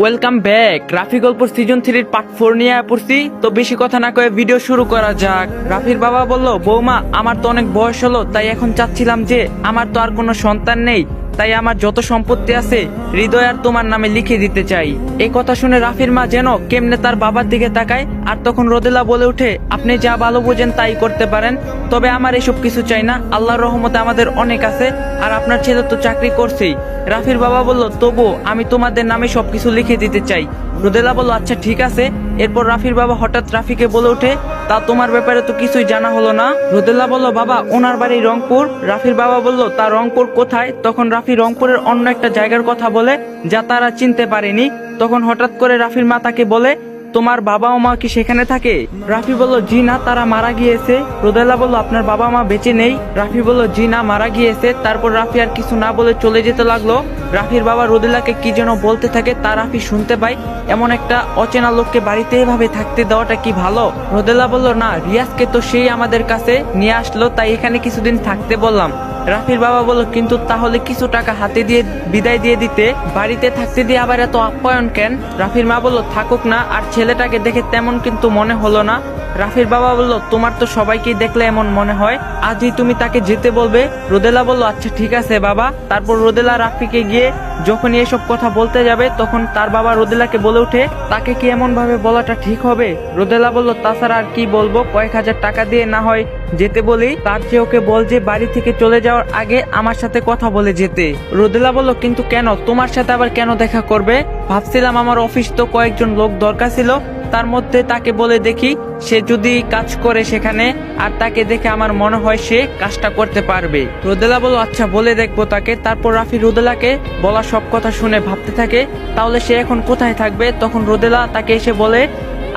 Welcome back Rafi গল্পর season থ্রির part four নিয়ে পড়ছি। তো বেশি কথা না কয়ে ভিডিও শুরু করা যাক। রাফির বাবা বলল, বৌমা, আমার তো অনেক বয়স হলো, তাই এখন চাচ্ছিলাম যে আমার তো আর কোনো সন্তান নেই। তাই আমার যত সম্পত্তি আছে হৃদয় আর তোমার নামে লিখে দিতে চাই। এই কথা শুনে রাফির মা যেন কেমনে তার বাবার দিকে তাকায় আর তখন রোদেলা বলে উঠে আপনি যা ভালো বোঝেন তাই করতে পারেন, তবে আমার এসব কিছু চাই না। আল্লাহর রহমতে আমাদের অনেক আছে আর আপনার ছেলে তো চাকরি করছেই। রাফির বাবা বলল তবু আমি তোমাদের নামে সবকিছু লিখে দিতে চাই। রোদেলা বলল আচ্ছা ঠিক আছে। এরপর রাফির বাবা হঠাৎ রাফিকে বলে ওঠে, তা তোমার ব্যাপারে তো কিছুই জানা হলো না? রোদেলা বলল, বাবা, ওনার বাড়ি রংপুর। রাফির বাবা বলল, তা রংপুর কোথায়? তখন রাফি রংপুরের অন্য একটা জায়গার কথা বলে, যা তারা চিনতে পারেনি। তখন হঠাৎ করে রাফির মা তাকে বলে তোমার বাবা মা কি সেখানে থাকে? রাফি বলল, জি না, তারা মারা গিয়েছে। রোদেলা বলল, আপনার বাবা মা বেঁচে নেই? রাফি বলল, জি না, মারা গিয়েছে। তারপর রাফি আর কিছু না বলে চলে যেতে লাগল। রাফির বাবা রোদেলাকে কি যেন বলতে থাকে তা রাফি শুনতে পায়। এমন একটা অচেনা লোককে বাড়িতে এভাবে থাকতে দেওয়াটা কি ভালো? রোদেলা বলল, না, রিয়াজকে তো সেই আমাদের কাছে নিয়ে আসলো, তাই এখানে কিছুদিন থাকতে বললাম। রাফির বাবা বলল, কিন্তু তাহলে কিছু টাকা হাতে দিয়ে বিদায় দিয়ে দিতে, বাড়িতে থাকতে দিয়ে আবার এত আপ্যায়ন কেন? রাফির মা বলল, থাকুক না, আর ছেলেটাকে দেখে তেমন কিন্তু মনে হলো না। রাফির বাবা বলল, তোমার তো সবাইকেই দেখলে এমন মনে হয়, আজই তুমি তাকে যেতে বলবে? রোদেলা বলল আচ্ছা ঠিক আছে বাবা। তারপর রোদেলা রাফিকে গিয়ে যখনই এসব কথা বলতে যাবে, তখন তার বাবা রোদেলাকে বলে ওঠে, তাকে কি এমন ভাবে বলাটা ঠিক হবে? রোদেলা বলল, তাছাড়া আর কি বলব, কয়েক হাজার টাকা দিয়ে না হয় যেতে বলি, তার চেয়ে ওকে বল যে বাড়ি থেকে চলে যাওয়ার আগে আমার সাথে কথা বলে যেতে। রোদেলা বলল, কিন্তু কেন? তোমার সাথে আবার কেন দেখা করবে? ভাবছিলাম আমার অফিস তো কয়েকজন লোক দরকার ছিল। তার মধ্যে তাকে বলে দেখি, সে যদি কাজ করে সেখানে, আর তাকে দেখে আমার মনে হয় সে কাজটা করতে পারবে। রোদেলা বলো আচ্ছা বলে দেখব তাকে। তারপর রাফি রোদেলাকে বলা সব কথা শুনে ভাবতে থাকে, তাহলে সে এখন কোথায় থাকবে? তখন রোদেলা তাকে এসে বলে,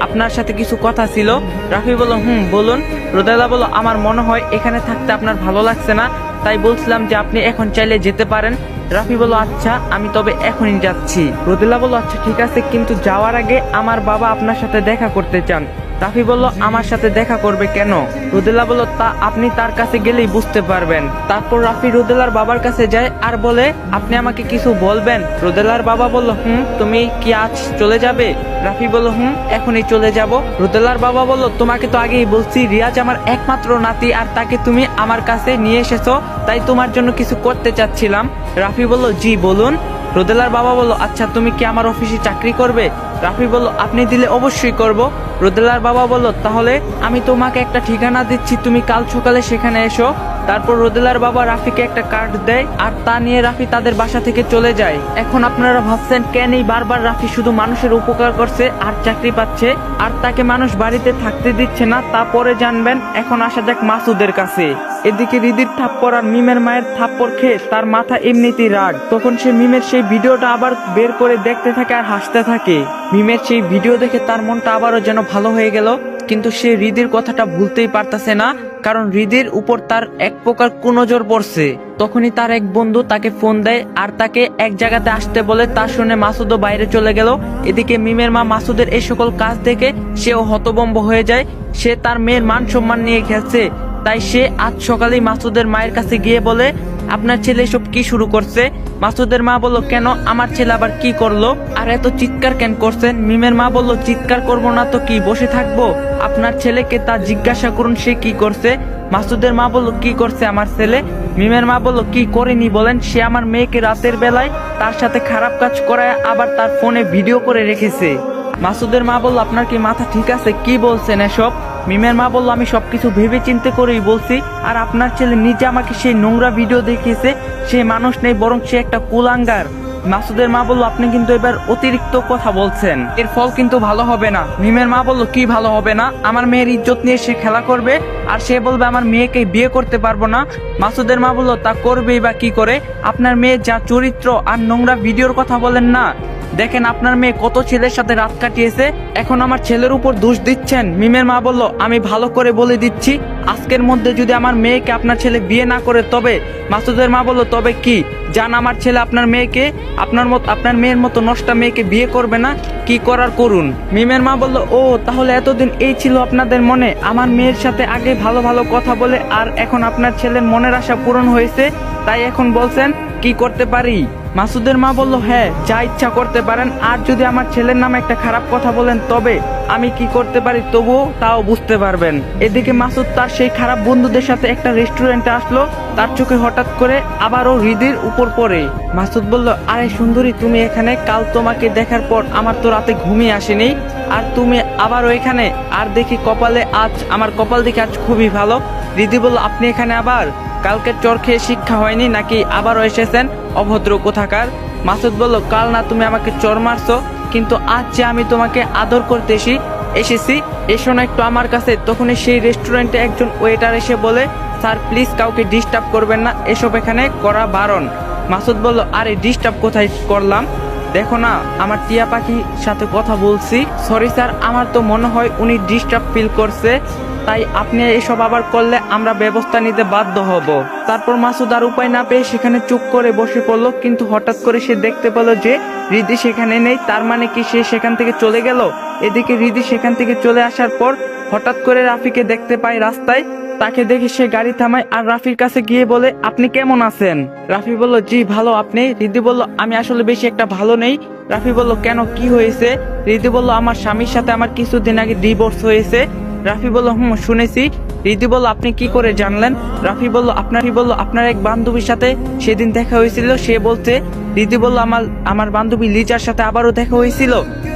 আপনার সাথে কিছু কথা ছিল। রাফি বলল, হুম, বলুন। রোদেলা বলল, আমার মনে হয় এখানে থাকতে আপনার ভালো লাগছে না। তাই বলছিলাম যে আপনি এখন চাইলে যেতে পারেন। রাফি বলো আচ্ছা আমি তবে এখনই যাচ্ছি। রোদেলা বলো আচ্ছা ঠিক আছে, কিন্তু যাওয়ার আগে আমার বাবা আপনার সাথে দেখা করতে চান। রাফি বলল, আমার সাথে দেখা করবে কেন? রুদেলা বলল, তা আপনি তার কাছে গেলেই বুঝতে পারবেন। তারপর রাফি রুদেলার বাবার কাছে যায় আর বলে, আপনি আমাকে কিছু বলবেন? রোদেলার বাবা বলল, হুম, তুমি কি আজ চলে যাবে? রাফি বলল, হুম, এখনই চলে যাব। রুদেলার বাবা বলল, তোমাকে তো আগেই বলছি, রিয়াজ আমার একমাত্র নাতি আর তাকে তুমি আমার কাছে নিয়ে এসেছ, তাই তোমার জন্য কিছু করতে চাচ্ছিলাম। রাফি বলল, জি, বলুন। রোদেলার বাবা বলল আচ্ছা তুমি কি আমার অফিসে চাকরি করবে? রাফি বলল, আপনি দিলে অবশ্যই করব। রোদেলার বাবা বলল, তাহলে আমি তোমাকে একটা ঠিকানা দিচ্ছি, তুমি কাল সকালে সেখানে এসো। তারপর রোদেলার বাবা রাফিকে একটা কার্ড দেয়, আর তা নিয়ে রাফি তাদের বাসা থেকে চলে যায়। এখন আপনারা ভাবছেন কেন এই বারবার রাফি শুধু মানুষের উপকার করছে আর চাকরি পাচ্ছে, আর তাকে মানুষ বাড়িতে থাকতে দিচ্ছে না, তা পরে জানবেন। এখন আসা যাক মাসুদের কাছে। এদিকে রিদির থাপ্পড় আর মিমের মায়ের থাপ্পড় খেয়ে তার মাথা এমনিতেই রাগ। তখন সে মিমের সেই ভিডিওটা আবার বের করে দেখতে থাকে আর হাসতে থাকে। মিমের সেই ভিডিও দেখে তার মনটা আবারও যেন ভালো হয়ে গেল, কিন্তু সে হৃদির কথাটা ভুলতেই পারতাছে না, কারণ হৃদির উপর তার এক প্রকার কুনজর পড়ছে। তখনই তার এক বন্ধু তাকে ফোন দেয় আর তাকে এক জায়গাতে আসতে বলে তা শুনে মাসুদও বাইরে চলে গেল। এদিকে মিমের মা মাসুদের এই সকল কাজ দেখে সেও হতবম্ব হয়ে যায়। সে তার মেয়ের মান সম্মান নিয়ে খেলছে। তাই সে আজ সকালেই মাসুদের মায়ের কাছে গিয়ে বলে, আপনার ছেলে সব কি শুরু করছে? মাসুদের মা বলল, কেন? আমার ছেলে আবার কি করল? আর, এত চিৎকার কেন করছেন? মিমের মা বলল, চিৎকার করব না তো কি, বসে থাকব? আপনার ছেলেকে তা জিজ্ঞাসা করুন, সে কি করছে? মাসুদের মা বলল, কি করছে আমার ছেলে? মিমের মা বলল, কি করেনি? বলেন, সে আমার মেয়েকে রাতের বেলায় তার সাথে খারাপ কাজ করায় আবার তার ফোনে ভিডিও করে রেখেছে। মাসুদের মা বলল, আপনার কি মাথা ঠিক আছে? কি বলছেন এসব? মিমের মা বলল, আমি সবকিছু ভেবে চিন্তে করেই বলছি, আর আপনার ছেলে নিজে আমাকে সেই নোংরা ভিডিও দেখিয়েছে, সে মানুষ নেই, বরং সে একটা কুলাঙ্গার। মাসুদের মা বলল, আপনি কিন্তু এবার অতিরিক্ত কথা বলছেন। এর ফল কিন্তু ভালো হবে না। মিমের মা বলল, কি ভালো হবে না? আমার মেয়ের ইজ্জত নিয়ে সে খেলা করবে, আর সে বলবে, আমার মেয়েকে বিয়ে করতে পারব না। মাসুদের মা বলল, তা করবেই বা কি করে? আপনার মেয়ে যা চরিত্র আর নোংরা ভিডিওর কথা বলেন না। দেখেন আপনার মেয়ে কত ছেলের সাথে রাত কাটিয়েছে। এখন আমার ছেলের উপর দোষ দিচ্ছেন। মিমের মা বলল, আমি ভালো করে বলে দিচ্ছি। আজকের মধ্যে যদি আমার মেয়েকে আপনার ছেলে বিয়ে না করে, তবে মাসুদের মা বলল, তবে কি? জান, আমার ছেলে আপনার মেয়েকে, আপনার মত, আপনার মেয়ের মতো নষ্টা মেয়েকে বিয়ে করবে না? কি করার করুন? মিমের মা বলল, ও, তাহলে এতদিন এই ছিল আপনাদের মনে। আমার মেয়ের সাথে আগে ভালো ভালো কথা বলে আর এখন আপনার ছেলের মনের আশা পূরণ হয়েছে। তাই এখন বলছেন, কি করতে পারি? মাসুদের মা বলল হ্যাঁ যা ইচ্ছা করতে পারেন। আর যদি আমার ছেলের নামে একটা খারাপ কথা বলেন, তবে আমি কি করতে পারি? তবুও তাও বুঝতে পারবেন। এদিকে মাসুদ তার সেই খারাপ বন্ধুদের সাথে একটা রেস্টুরেন্টে আসলো। তার চোখে হঠাৎ করে আবারও হৃদির উপর পড়ে। মাসুদ বলল, আরে সুন্দরী, তুমি এখানে, কাল তোমাকে দেখার পর আমার তো রাতে ঘুমিয়ে আসেনি। আর তুমি আবারও এখানে? আর দেখি কপালে আজ, আমার কপাল দেখে আজ খুবই ভালো। দিদি বলল, আপনি এখানে আবার? কালকে চর খেয়ে শিক্ষা হয়নি নাকি আবারও এসেছেন? অভদ্র কোথাকার? মাসুদ বলল, কাল না তুমি আমাকে চর মারছো, কিন্তু আজ যে আমি তোমাকে আদর করতে এসি এসেছি, এসো না একটু আমার কাছে। তখনই সেই রেস্টুরেন্টে একজন ওয়েটার এসে বলে, স্যার, প্লিজ কাউকে ডিস্টার্ব করবেন না, এসব এখানে করা বারণ। মাসুদ বলল, আরে, ডিস্টার্ব কোথায় করলাম? দেখো না, আমার টিয়া পাখির সাথে কথা বলছি। সরি স্যার, আমার তো মনে হয় উনি ডিস্টার্ব ফিল করছে। তাই আপনি এসব আবার করলে আমরা ব্যবস্থা নিতে বাধ্য হব। তারপর মাসুদ আর উপায় না পেয়ে সেখানে চুপ করে বসে পড়ল, কিন্তু হঠাৎ করে সে দেখতে পেল যে রিদি সেখানে নেই। তার মানে কি সে সেখান থেকে চলে গেল? এদিকে রিদি সেখান থেকে চলে আসার পর হঠাৎ করে রাফিকে দেখতে পায় রাস্তায়। তাকে দেখে সে গাড়ি থামায় আর রাফির কাছে গিয়ে বলে, আপনি কেমন আছেন? রাফি বলল, জি, ভালো, আপনি? রিদি বলল, আমি আসলে বেশি একটা ভালো নেই। রাফি বলল, কেন? কি হয়েছে? রিদি বলল, আমার স্বামীর সাথে আমার কিছুদিন আগে ডিভোর্স হয়েছে। রাফি বলল, হুম, শুনেছি। রিদি বলল, আপনি কি করে জানলেন? রাফি বলল, আপনারই বলল, আপনার এক বান্ধবীর সাথে সেদিন দেখা হয়েছিল। সে বলতে রিদি বলল, আমার আমার বান্ধবী লিজার সাথে আবারও দেখা হয়েছিল।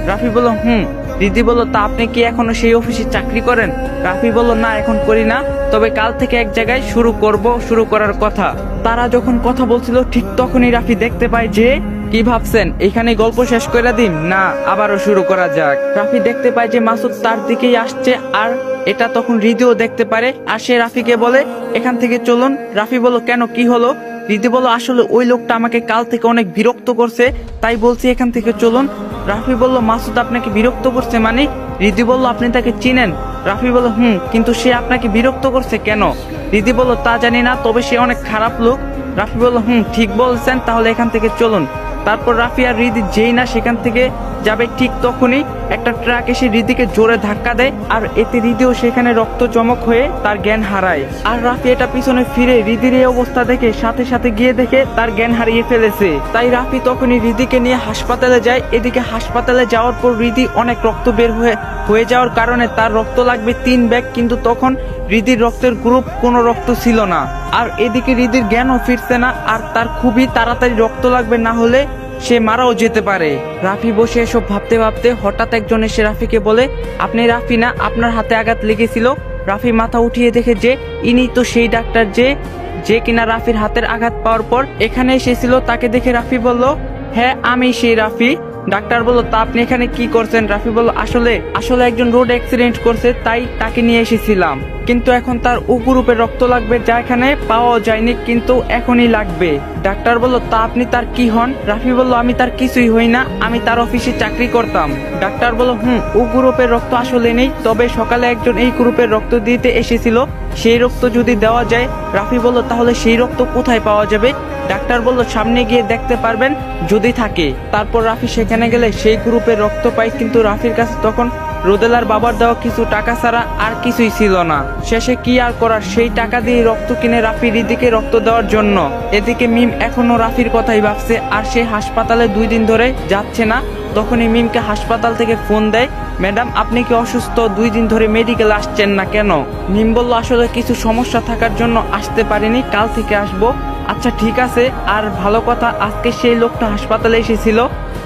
রাফি বলল, হুম। রিদি বলল, তা আপনি কি এখনও সেই অফিসে চাকরি করেন? রাফি বলল, না, এখন করি না। তবে কাল থেকে এক জায়গায় শুরু করব, শুরু করার কথা। তারা যখন কথা বলছিল, ঠিক তখনই রাফি দেখতে পায় যে কি ভাবছেন? এখানে গল্প শেষ করে দিন? না, আবারও শুরু করা যাক। রাফি দেখতে পায় যে মাসুদ তার দিকেই আসছে আর এটা তখন হৃদিও দেখতে পারে। আর সে রাফিকে বলে, এখান থেকে চলুন। রাফি বলল, কেন? কি হলো? রিদি বলল, আসলে ওই লোকটা আমাকে কাল থেকে অনেক বিরক্ত করছে, তাই বলছি এখান থেকে চলুন। রাফি বলল, মাসুদ আপনাকে বিরক্ত করছে মানে? রিদি বলল, আপনি তাকে চিনেন। রাফি বলল, হুম, কিন্তু সে আপনাকে বিরক্ত করছে কেন? রিদি বলল, তা জানি না, তবে সে অনেক খারাপ লোক। রাফি বলল, হুম, ঠিক বলছেন, তাহলে এখান থেকে চলুন। তারপর রাফি আর রিদি যেই না সেখান থেকে যাবে ঠিক তখনই একটা ট্রাক এসে রিদিকে জোরে ধাক্কা দেয় আর এতে রিদিও সেখানে রক্ত চমক হয়ে তার জ্ঞান হারায়। আর রাফি এটা পিছনে ফিরে রিদির এই অবস্থা দেখে সাথে সাথে গিয়ে দেখে তার জ্ঞান হারিয়ে ফেলেছে। তাই রাফি তখনই রিদিকে নিয়ে হাসপাতালে যায়। এদিকে হাসপাতালে যাওয়ার পর রিদি অনেক রক্ত বের হয়ে হয়ে যাওয়ার কারণে তার রক্ত লাগবে তিন ব্যাগ, কিন্তু তখন রিদির রক্তের গ্রুপ কোনো রক্ত ছিল না। আর এদিকে রিদির জ্ঞানও ফিরছে না, আর তার খুবই তাড়াতাড়ি রক্ত লাগবে না হলে সে মারাও যেতে পারে। রাফি বসে এসব ভাবতে ভাবতে হঠাৎ একজন এসে রাফিকে বলে, আপনি রাফি না, আপনার হাতে আঘাত লেগেছিল। রাফি মাথা উঠিয়ে দেখে যে, ইনি তো সেই ডাক্তার যে যে কিনা রাফির হাতের আঘাত পাওয়ার পর এখানে এসেছিল। তাকে দেখে রাফি বলল হ্যাঁ আমি সেই রাফি। ডাক্তার বলল, তা আপনি এখানে কি করছেন? রাফি বলল, আসলে আসলে একজন রোড অ্যাক্সিডেন্ট করছে, তাই তাকে নিয়ে এসেছিলাম। কিন্তু এখন তার গ্রুপের রক্ত লাগবে যা এখানে পাওয়া যায়নি, কিন্তু এখনই লাগবে। ডাক্তার বলল, তা আপনি তার কি হন? রাফি বলল, আমি তার কিছুই হই না, আমি তার অফিসে চাকরি করতাম। ডাক্তার বলল, হুম ও গ্রুপের রক্ত আসলে নেই, তবে সকালে একজন এই গ্রুপের রক্ত দিতে এসেছিল, সেই রক্ত যদি দেওয়া যায়, রাফি বলল, তাহলে সেই রক্ত কোথায় পাওয়া যাবে? ডাক্তার বলল, সামনে গিয়ে দেখতে পারবেন, যদি থাকে। তারপর রাফি সেখানে গেলে সেই গ্রুপের রক্ত পায়, কিন্তু রাফির কাছে তখন রোদেলার বাবার দেওয়া কিছু টাকা ছাড়া আর কিছুই ছিল না। শেষে কি আর করার, সেই টাকা দিয়ে রক্ত কিনে রাফি রিদিকে রক্ত দেওয়ার জন্য। এদিকে মিম এখনও রাফির কথাই ভাবছে, আর সে হাসপাতালে দুই দিন ধরে যাচ্ছে না। তখনই মিমকে হাসপাতাল থেকে ফোন দেয়, ম্যাডাম, আপনি কি অসুস্থ? দুই দিন ধরে মেডিকেল আসছেন না কেন? মিম বলল, আসলে কিছু সমস্যা থাকার জন্য আসতে পারিনি, কাল থেকে আসব। আচ্ছা ঠিক আছে, আর ভালো কথা, আজকে সেই লোকটা হাসপাতালে এসেছিল।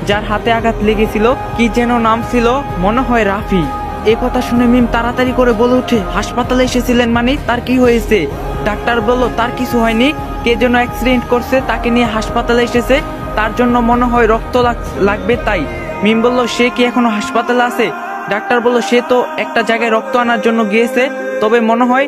যার হাতে আঘাত লেগেছিল, কি যেন নাম ছিল, মনে হয় রাফি। এই কথা শুনে মিম তাড়াতাড়ি করে বলে উঠে, হাসপাতালে এসেছিলেন মানে? তার কি হয়েছে? ডাক্তার বলল, তার কিছু হয়নি। কে যেন অ্যাক্সিডেন্ট করছে, তাকে নিয়ে হাসপাতালে এসেছে। তার জন্য মনে হয় রক্ত লাগ- লাগবে তাই। মিম বলল, সে কি এখনও হাসপাতালে আছে? ডাক্তার বলল, সে তো একটা জায়গায় রক্ত আনার জন্য গিয়েছে, তবে মনে হয়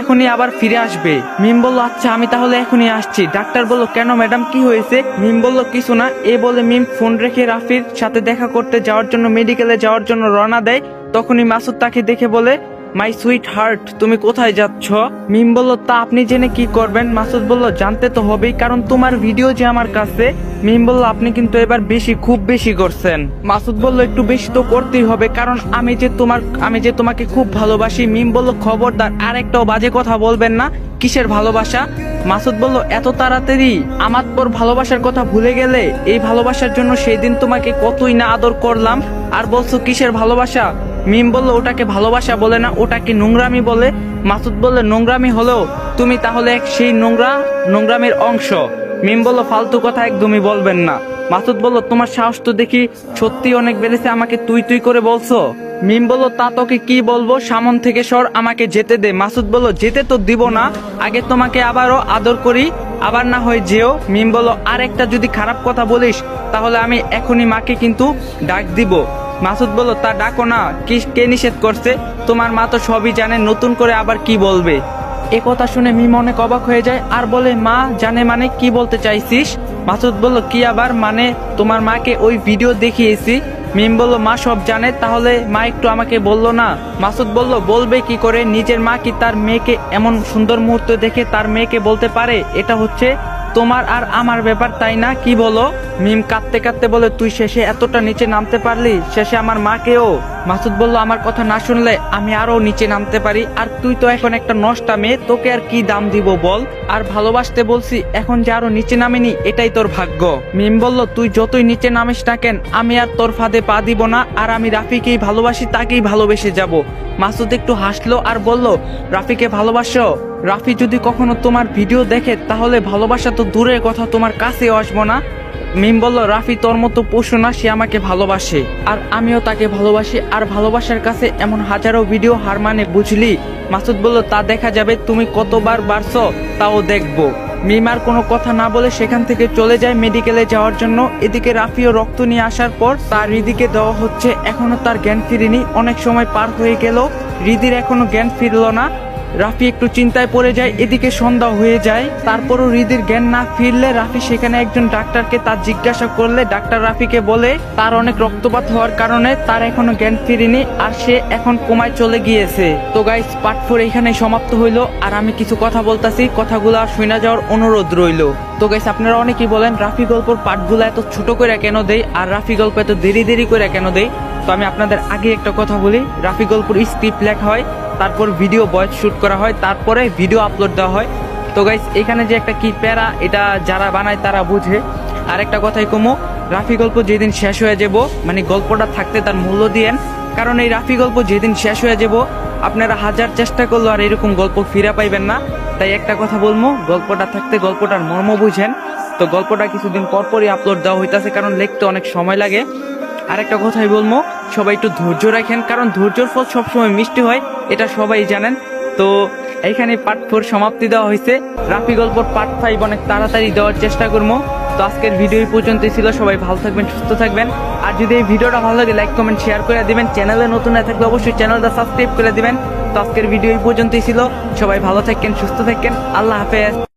এখনই আবার ফিরে আসবে। মিম বলল আচ্ছা আমি তাহলে এখনই আসছি। ডাক্তার বলল, কেন ম্যাডাম, কি হয়েছে? মিম বলল, কিছু না। এ বলে মিম ফোন রেখে রাফির সাথে দেখা করতে যাওয়ার জন্য মেডিকেলে যাওয়ার জন্য রওনা দেয়। তখনই মাসুদ তাকে দেখে বলে মাই সুইট হার্ট তুমি কোথায় যাচ্ছ? মিম বলল, তা আপনি জেনে কি করবেন? মাসুদ বলল, জানতে তো হবেই, কারণ তোমার ভিডিও যে আমার কাছে? মিম বলল, আপনি কিন্তু এবার বেশি, খুব বেশি করছেন। মাসুদ বলল, একটু বেশি তো করতেই হবে, কারণ আমি যে তোমার, আমি যে তোমাকে খুব ভালোবাসি। মিম বলল, খবরদার আর একটাও বাজে কথা বলবেন না, কিসের ভালোবাসা? মাসুদ বলল, এত তাড়াতাড়ি, আমার তোর ভালোবাসার কথা ভুলে গেলে, এই ভালোবাসার জন্য সেই দিন তোমাকে কতই না আদর করলাম, আর বলছো কিসের ভালোবাসা? মিম বলল, ওটাকে ভালোবাসা বলে না, ওটাকে নোংরামি বলে। মাসুদ বললে, নোংরামি হলেও তুমি তাহলে সেই নোংরা, নোংরামের অংশ। মিম বলল, ফালতু কথা একদমই বলবেন না। মাসুদ বলল, তোমার সাহস তো দেখি সত্যি অনেক বেড়েছে, আমাকে তুই তুই করে বলছো? মিম বলল, তা তোকে কি বলব? সামন থেকে সর, আমাকে যেতে দে। মাসুদ বলল, যেতে তো দিব না, আগে তোমাকে আবারও আদর করি, আবার না হয় যেও। মিম বলল আর একটা যদি খারাপ কথা বলিস, তাহলে আমি এখনই মাকে কিন্তু ডাক দিব। মাসুদ বলল, তা ডাকো না, কি, কে নিষেধ করছে? তোমার মা তো সবই জানে, নতুন করে আবার কি বলবে? এ কথা শুনে মিম অনেক অবাক হয়ে যায়, আর বলে, মা জানে মানে কি বলতে চাইছিস? মাসুদ বলল, কি আবার মানে? তোমার মাকে ওই ভিডিও দেখিয়েছি। মিম বলল, মা সব জানে, তাহলে মা একটু আমাকে বলল না? মাসুদ বলল, বলবে কি করে? নিজের মা কি তার মেয়েকে এমন সুন্দর মুহূর্ত দেখে তার মেয়েকে বলতে পারে? এটা হচ্ছে তোমার আর আমার ব্যাপার তাই না? কি বলো? মিম কাঁদতে কাঁদতে বলে, তুই শেষে এতটা নিচে নামতে পারলি? শেষে আমার মাকেও মাসুদ বলল, আমার কথা না শুনলে আমি আরও নিচে নামতে পারি। আর তুই তো এখন একটা নষ্টা মেয়ে, তোকে আর কি দাম দিব বল? আর ভালোবাসতে বলছি, এখন যে আরও নিচে নামিনি, এটাই তোর ভাগ্য। মিম বলল, তুই যতই নিচে নামিস না কেন, আমি আর তোর ফাঁদে পা দিব না, আর আমি রাফিকেই ভালোবাসি, তাকেই ভালোবেসে যাব। মাসুদ একটু হাসলো আর বলল, রাফিকে ভালোবাসো? রাফি, যদি কখনো তোমার ভিডিও দেখে, তাহলে ভালোবাসা তো দূরের কথা, তোমার কাছে আসব না। মিম বলল, রাফি, তোর মতো পশু না, সে আমাকে ভালোবাসে। আর আমিও তাকে ভালোবাসি, আর ভালোবাসার কাছে এমন হাজারো ভিডিও হার মানে বুঝলি? মাসুদ বলল, তা দেখা যাবে, তুমি কতবার বাড়ছ, তাও দেখব। মিমার কোনো কথা না বলে সেখান থেকে চলে যায় মেডিকেলে যাওয়ার জন্য। এদিকে রাফিও রক্ত নিয়ে আসার পর তার হৃদিকে দেওয়া হচ্ছে, এখনও তার জ্ঞান ফিরেনি, অনেক সময় পার হয়ে গেল। হৃদির এখনও জ্ঞান ফিরল না। রাফি একটু চিন্তায় পড়ে যায়, এদিকে সন্ধ্যা হয়ে যায়। তারপরও হৃদির জ্ঞান না ফিরলে রাফি সেখানে একজন ডাক্তারকে তার জিজ্ঞাসা করলে ডাক্তার রাফিকে বলে, তার অনেক রক্তপাত হওয়ার কারণে তার এখনও জ্ঞান ফিরেনি আর সে এখন কোমায় চলে গিয়েছে। তো গাইস পার্ট ফোর এখানে সমাপ্ত হইল। আর আমি কিছু কথা বলতাছি, কথাগুলো আর শুনে যাওয়ার অনুরোধ রইল। তো গাইস আপনারা অনেকেই বলেন, রাফি গল্পর পার্টগুলো এত ছোট করে কেন দেই আর রাফি গল্প এত দেরি দেরি করে কেন দেই? তো আমি আপনাদের আগে একটা কথা বলি, রাফি গল্পর স্ক্রিপ্ট লেখা হয় তারপর ভিডিও ভয়েস শ্যুট করা হয়, তারপরে ভিডিও আপলোড দেওয়া হয়। তো গাইস এখানে যে একটা কি প্যারা, এটা যারা বানায় তারা বুঝে। আর একটা কথাই কমো, রাফি গল্প যেদিন শেষ হয়ে যাব মানে গল্পটা থাকতে তার মূল্য দিয়েন কারণ এই রাফি গল্প যেদিন শেষ হয়ে যাব, আপনারা হাজার চেষ্টা করল আর এরকম গল্প ফিরে পাইবেন না। তাই একটা কথা বলব গল্পটা থাকতে গল্পটার মর্ম বুঝেন। তো গল্পটা কিছুদিন পর পরই আপলোড দেওয়া হইতাছে, কারণ লিখতে অনেক সময় লাগে। আর একটা কথাই বলব সবাই একটু ধৈর্য রাখেন, কারণ ধৈর্যর ফল সবসময় মিষ্টি হয়, এটা সবাই জানেন। তো এখানে পার্ট ফোর সমাপ্তি দেওয়া হয়েছে। রাফি গল্পর পার্ট ফাইভ অনেক তাড়াতাড়ি দেওয়ার চেষ্টা করব। তো আজকের ভিডিও পর্যন্তই ছিল। সবাই ভালো থাকবেন, সুস্থ থাকবেন। আর যদি এই ভিডিওটা ভালো লাগে লাইক কমেন্ট শেয়ার করে দিবেন। চ্যানেলে নতুন না থাকলে অবশ্যই চ্যানেলটা সাবস্ক্রাইব করে দিবেন। তো আজকের ভিডিও এই পর্যন্তই ছিল। সবাই ভালো থাকেন সুস্থ থাকেন আল্লাহ হাফেজ।